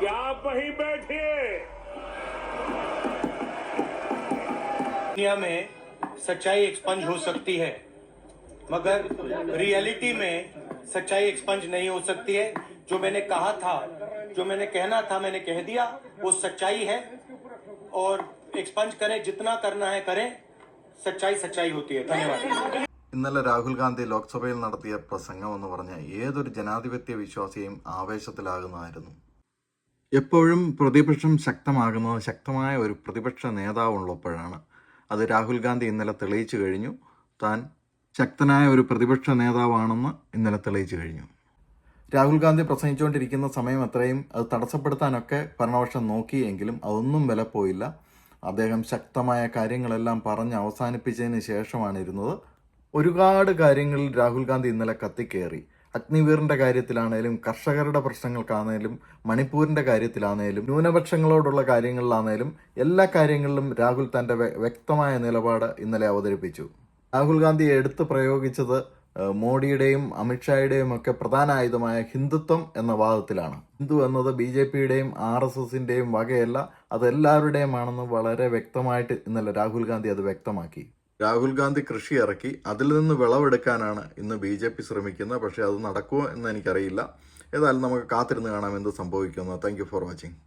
कि आप वहीं बैठिए दुनिया में सच्चाई एक्सपंज हो सकती है मगर रियलिटी में सच्चाई एक्सपंज नहीं हो सकती है जो मैंने कहा था जो मैंने कहना था मैंने कह दिया वो सच्चाई है और एक्सपंज करें जितना करना है करें सच्चाई सच्चाई होती है धन्यवाद ഇന്നലെ രാഹുൽ ഗാന്ധി ലോക്സഭയിൽ നടത്തിയ പ്രസംഗം എന്ന് പറഞ്ഞ ഏതൊരു ജനാധിപത്യ വിശ്വാസിയും ആവേശത്തിലാകുന്നതായിരുന്നു എപ്പോഴും പ്രതിപക്ഷം ശക്തമാകുന്നത് ശക്തമായ ഒരു പ്രതിപക്ഷ നേതാവുള്ളപ്പോഴാണ് അത് രാഹുൽ ഗാന്ധി ഇന്നലെ തെളിയിച്ചു കഴിഞ്ഞു. താൻ ശക്തനായ ഒരു പ്രതിപക്ഷ നേതാവാണെന്ന് ഇന്നലെ തെളിയിച്ചു കഴിഞ്ഞു. രാഹുൽ ഗാന്ധി പ്രസംഗിച്ചുകൊണ്ടിരിക്കുന്ന സമയം അത്രയും അത് തടസ്സപ്പെടുത്താനൊക്കെ ഭരണപക്ഷം നോക്കിയെങ്കിലും അതൊന്നും വിലപ്പോയില്ല അദ്ദേഹം ശക്തമായ കാര്യങ്ങളെല്ലാം പറഞ്ഞ് അവസാനിപ്പിച്ചതിന് ശേഷമാണ് ഇരുന്നത് ഒരുപാട് കാര്യങ്ങളിൽ രാഹുൽ ഗാന്ധി ഇന്നലെ കത്തിക്കേറി. അഗ്നിവീറിന്റെ കാര്യത്തിലാണേലും കർഷകരുടെ പ്രശ്നങ്ങൾക്കാണേലും മണിപ്പൂരിന്റെ കാര്യത്തിലാണേലും ന്യൂനപക്ഷങ്ങളോടുള്ള കാര്യങ്ങളിലാണേലും എല്ലാ കാര്യങ്ങളിലും രാഹുൽ തന്റെ വ്യക്തമായ നിലപാട് ഇന്നലെ അവതരിപ്പിച്ചു. രാഹുൽ ഗാന്ധി എടുത്തു പ്രയോഗിച്ചത് മോഡിയുടെയും അമിത്ഷായുടെയും ഒക്കെ പ്രധാന ആയുധമായ ഹിന്ദുത്വം എന്ന വാദത്തിലാണ്. ഹിന്ദു എന്നത് ബി ജെ പിയുടെയും ആർ എസ് എസിന്റെയും വകയല്ല അത് വളരെ വ്യക്തമായിട്ട് ഇന്നലെ രാഹുൽ ഗാന്ധി അത് വ്യക്തമാക്കി. രാഹുൽ ഗാന്ധി കൃഷി ഇറക്കി. അതിൽ നിന്ന് വിളവെടുക്കാനാണ് ഇന്ന് ബി ജെ പി ശ്രമിക്കുന്നത്. പക്ഷേ അത് നടക്കുമോ എന്ന് എനിക്കറിയില്ല. ഏതായാലും നമുക്ക് കാത്തിരുന്ന് കാണാം എന്ത് സംഭവിക്കുമെന്ന്. Thank for watching